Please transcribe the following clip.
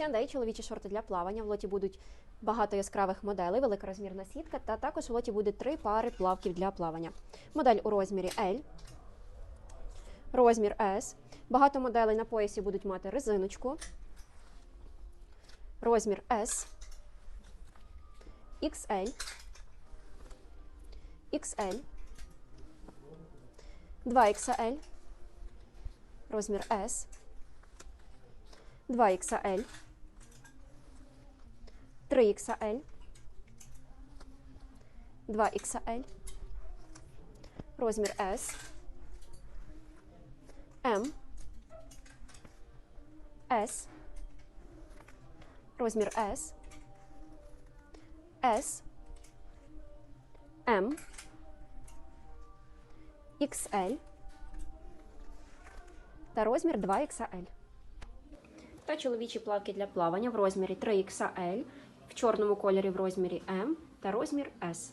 C&A чоловічі шорти для плавання. В лоті будуть багато яскравих моделей, велика розмірна сітка, та також в лоті буде три пари плавків для плавання. Модель у розмірі L, розмір S. Багато моделей на поясі будуть мати резиночку. Розмір S, XL, XL, 2XL, розмір S, 2XL, 3XL, 2XL, розмір S, М, S, розмір S, S, М, XL та розмір 2XL. Та чоловічі плавки для плавання в розмірі 3XL, в чорному кольорі в розмірі М та розмір S.